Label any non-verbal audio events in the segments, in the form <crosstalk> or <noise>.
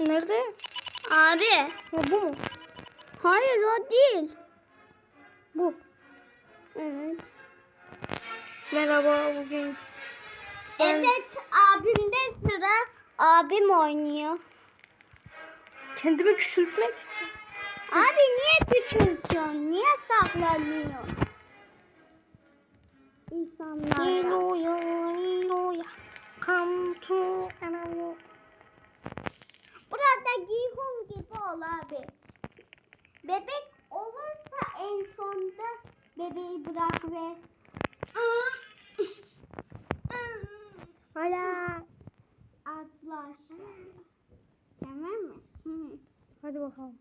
Nerede? Abi. Ha, bu mu? Hayır o değil. Bu. Evet. Merhaba bugün. Evet abimde sıra. Abim oynuyor. Kendimi küçültmek istiyorum. Abi niye küçültüyorsun? Niye saklanıyorsun? İnsanlar. Niloya, Niloya. Come to ol abi. Bebek olursa en sonda bebeği bırak ve Hala. atlar. Tamam mı? Hı. Hadi bakalım.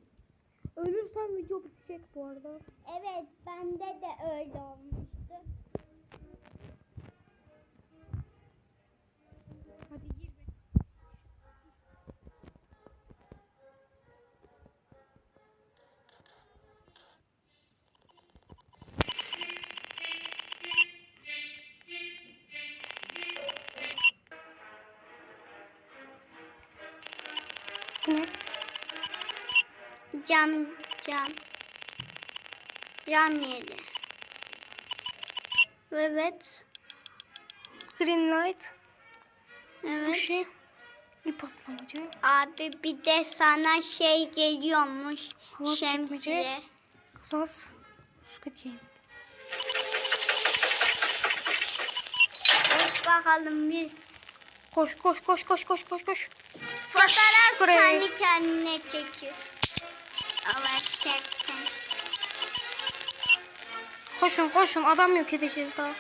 Ölürsem video bitecek bu arada. Evet bende de öyle olmuştu. Cam cam. Cam yeri. Evet. Green light. Bu Evet. şey. İp atlamacı. Abi bir de sana şey geliyormuş. Hava şemsiye. Squid Game. Koş bakalım bir Koş koş koş koş koş koş koş. fotoğraf kendi kendine çekir. Çektim. Koşun koşun adam yok edeceğiz daha. <laughs>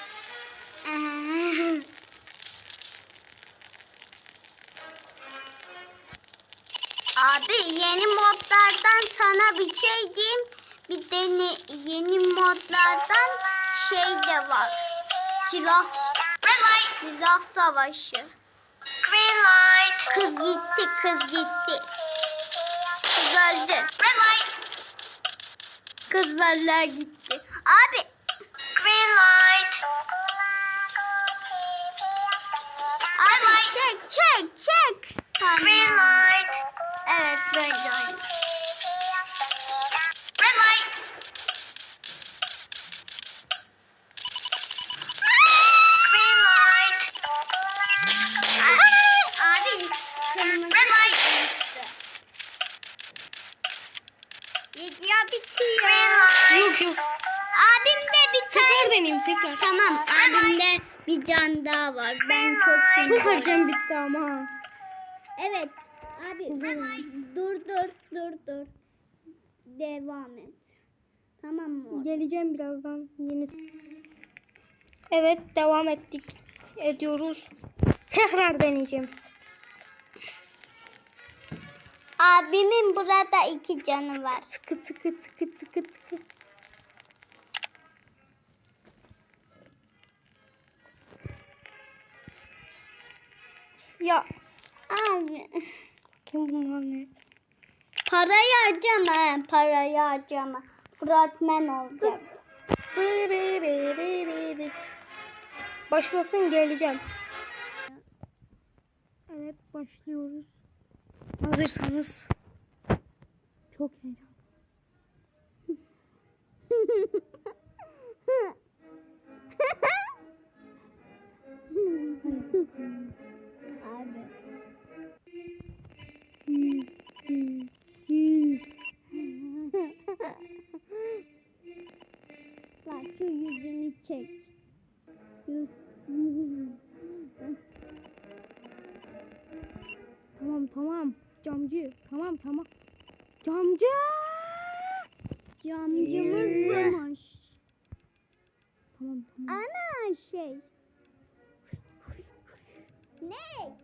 Abi yeni modlardan sana bir şey diyeyim. Bir de yeni modlardan şey de var. Silah. Silah savaşı. Kız gitti, kız gitti. Öldü. Red light. Kız vallahi gitti. Abi Green light. Abi çek çek çek. Green light. Evet böyle oynuyor. Daha var. Ben çok Çok erken bitti ama. Evet. Abi dur dur dur dur. Devam et. Tamam mı? Geleceğim birazdan yeni. Evet devam ettik. Ediyoruz. Tekrar deneyeceğim. Abimin burada iki canı var. Tıkı tıkı tıkı tıkı tıkı. Ya Abi. kim bunlar ne? Parayı harcama. Parayı harcama. Fıratmen. Tırırırırırıt. Başlasın geleceğim. Evet başlıyoruz. Hazırsanız. Çok heyecan. Abi. <laughs> Tamam. Camcı. Tamam tamam. Camcı. Camcımız varmış. Tamam tamam. Ana şey. Ne?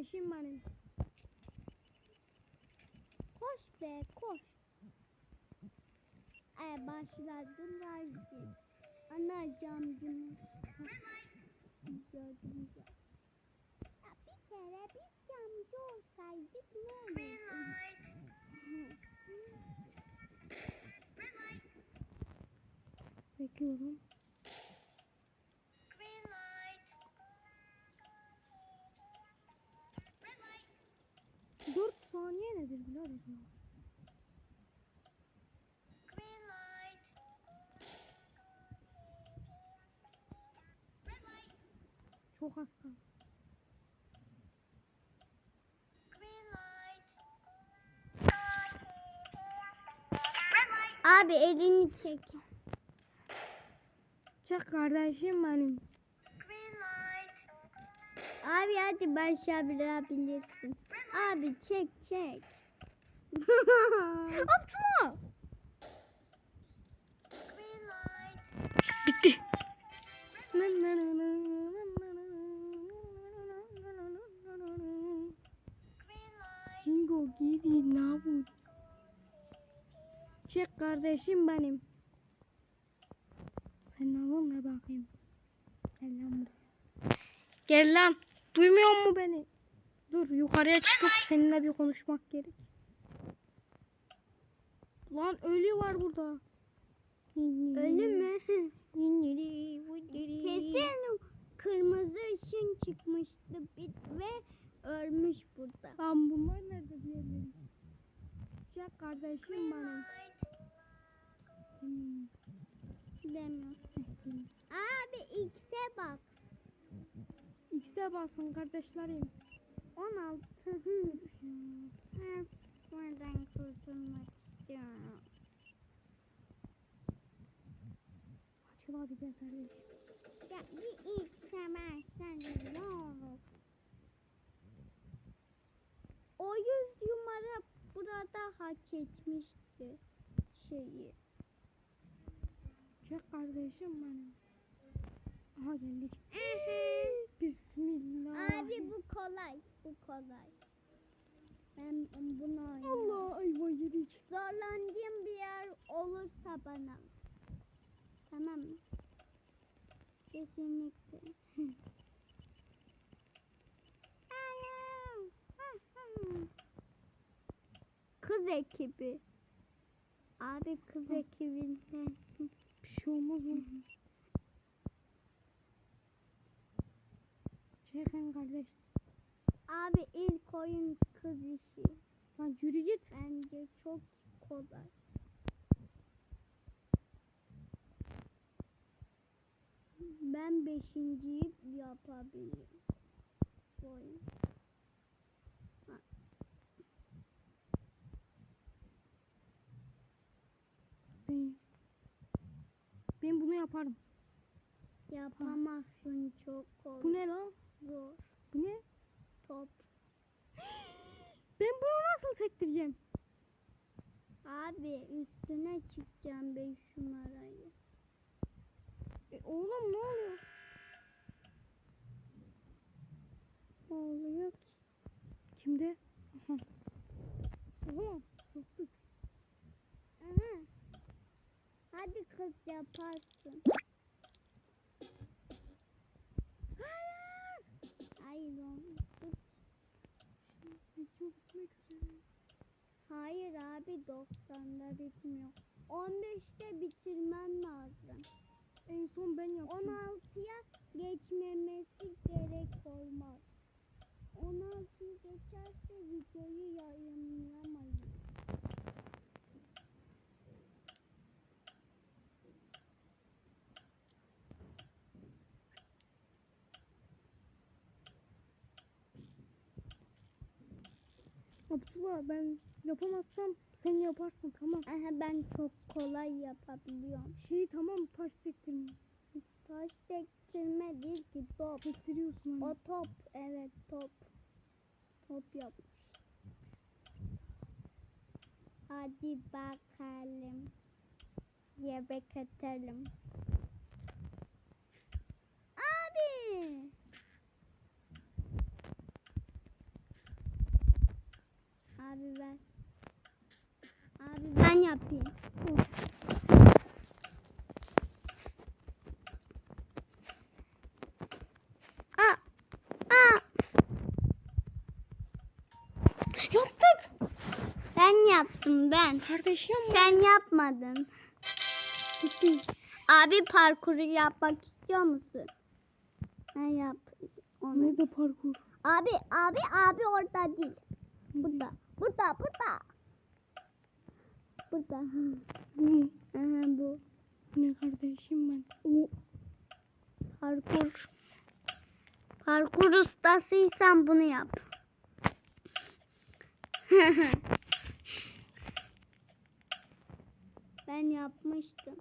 Kardeşim benim. Koş be koş. E başladım verdi. Anacığım bunu. Gördüm ya. Bir kere biz camcı olsaydık ne olurdu? Bekliyorum. Nedir. Red light. Çok az kaldı. Abi elini çek. Çek kardeşim benim. Green light. Abi hadi başlayabilirsin. Abi çek çek. Abdullah. Bitti. Jingo gidi yapıyor? Çek kardeşim benim. Sen ne bakayım. Gel lan buraya. Gel lan. Duymuyor mu beni? Dur yukarıya çıkıp seninle bir konuşmak gerek. Lan ölü var burada. Ölü mü? Kesin. Kırmızı ışın çıkmıştı bir- ve ölmüş burada. Lan bunlar nerede diğerleri? Çek kardeşim benim. Hmm. Abi X'e bak. X'e basın kardeşlerim. 16. Hı. Hı, Buradan kurtulmak istiyorum. Açıl hadi be kardeşim. Ya bir ne olur? O yüz numara burada hak etmişti şeyi. Çek kardeşim benim. Aha geldik. Bismillah. Abi bu kolay, bu kolay. Ben bunu. Allah ayva yedik. Zorlandığım bir yer olursa bana. Tamam mı? Kesinlikle. <laughs> <laughs> Kız ekibi. Abi kız ekibinden. Bir şey olmaz mı? <laughs> Çekin kardeş. Abi ilk oyun kız işi. Lan yürü git. Bence çok kolay. Ben beşinciyi yapabilirim. Bu oyun. Ben, ben bunu yaparım. Yapamazsın çok kolay. Bu ne lan? Zor. Bu ne? Top. Nasıl sektireceğim? Abi üstüne çıkacağım beş numarayı. E, oğlum ne oluyor? Ne oluyor ki? Kimde? <laughs> Oha. Soktuk. Aha. Hadi kız yaparsın. Hayır. Hayır oğlum. Video bitmek üzere. Abi 90'da bitmiyor. 15'te bitirmen lazım. En son ben yaptım. 16'ya geçmemesi gerek olmaz. 16'yı geçerse videoyu yayınlayamayız. Abdullah ben yapamazsam sen yaparsın tamam. Aha ben çok kolay yapabiliyorum. Şey tamam taş sektirme. Taş sektirme değil ki top. Sektiriyorsun O hani. top evet top. Top yapmış. Hadi bakalım. Yemek atalım. Abi. Abi ver. Abi ben yapayım. Aa, aa, Yaptık. Ben yaptım ben. Kardeşim Sen yapmadın. <laughs> Abi parkuru yapmak istiyor musun? Ben yap. Onu. Nerede parkur? Abi abi abi orada değil. Burada. Burada burada. Burada. Bu Aha, bu. ne kardeşim ben? O parkur. Parkur ustasıysan bunu yap. <laughs> ben yapmıştım.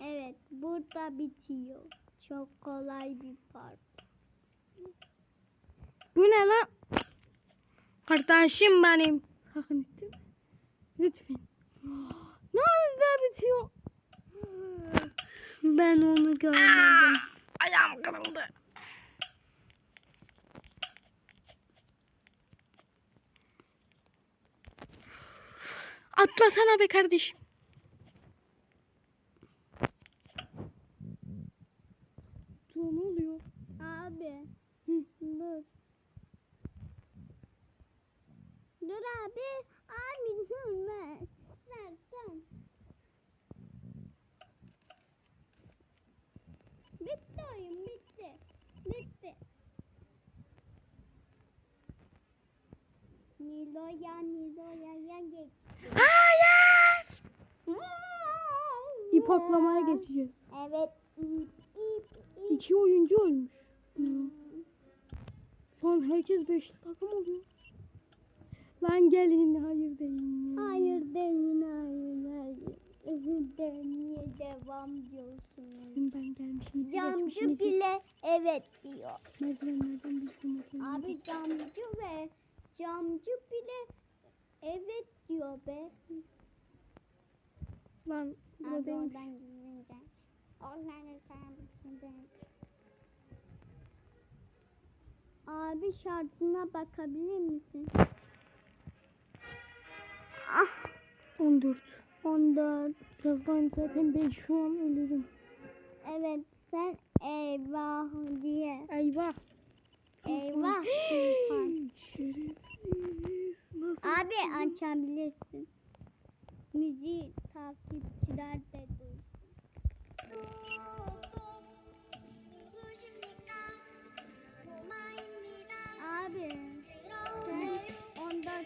Evet, burada bitiyor. Çok kolay bir park. Bu ne lan? Kardeşim benim. Ettim. <laughs> Lütfen. <gasps> Nerede bitiyor? Ben onu görmedim. Ayağım kırıldı. Atlasana be kardeşim. Tuğ ne oluyor? Abi, Hı. dur. Dur abi. Abi dur ver. Versen. Bitti oyun bitti. Bitti. Nilo'ya Nilo'ya geç. Hayır. İp atlamaya geçeceğiz. Evet ip ip ip. İki oyuncu ölmüş. Lan herkes beşli takım oluyor. Lan gelin hayır deyin. Hayır deyin hayır hayır. De niye devam diyorsunuz? Ben gelmişim. Camcı bile evet diyor. Merdivenlerden düştüm. Abi camcı ve camcı bile evet diyor be. Lan Abi buradayım. oradan gidince. Oradan gidince. Abi şartına bakabilir misin? Ah 14. 14. Birazdan zaten ben şu an ölürüm. Evet sen eyvah diye. Eyvah. Eyvah de açabilirsin. Müziği takipçiler de duysun. Abi sen ondan